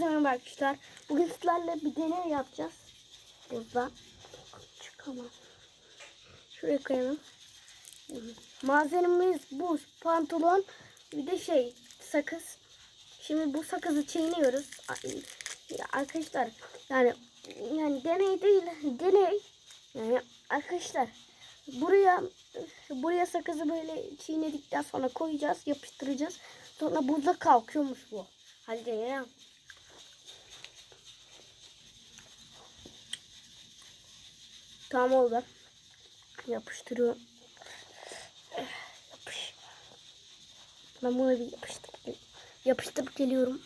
Merhaba arkadaşlar. Bugün sizlerle bir deney yapacağız. Burada. Çıkamam. Şuraya koyalım. Malzememiz buz, pantolon, bir de şey sakız. Şimdi bu sakızı çiğniyoruz. Arkadaşlar yani yani deney değil deney. Yani arkadaşlar buraya buraya sakızı böyle çiğnedikten sonra koyacağız, yapıştıracağız. Sonra buzda kalkıyormuş bu. Hadi deneyelim. Tamam oldu. Yapıştırıyorum. Yapış. Ben bunu bir yapıştırıp, yapıştırıp geliyorum.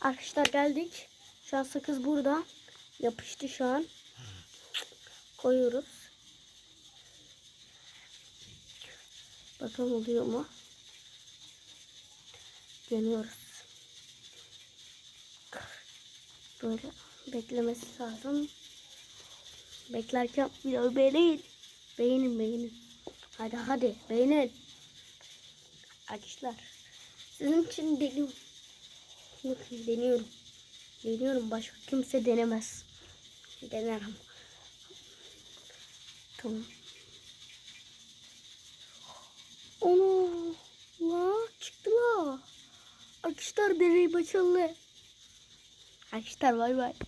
Arkadaşlar geldik. Şu an sakız burada. Yapıştı şu an. Koyuyoruz. Bakalım oluyor mu? Deniyoruz. Böyle beklemesi lazım. Beklerken video beğenin. Beğenin beğenin. Hadi hadi beğenin. Arkadaşlar sizin için deniyorum. Bakın deniyorum. Deniyorum başka kimse denemez. Denerim. Tamam. Onu la çıktı la. Arkadaşlar deney başarılı. Arkadaşlar bay bay.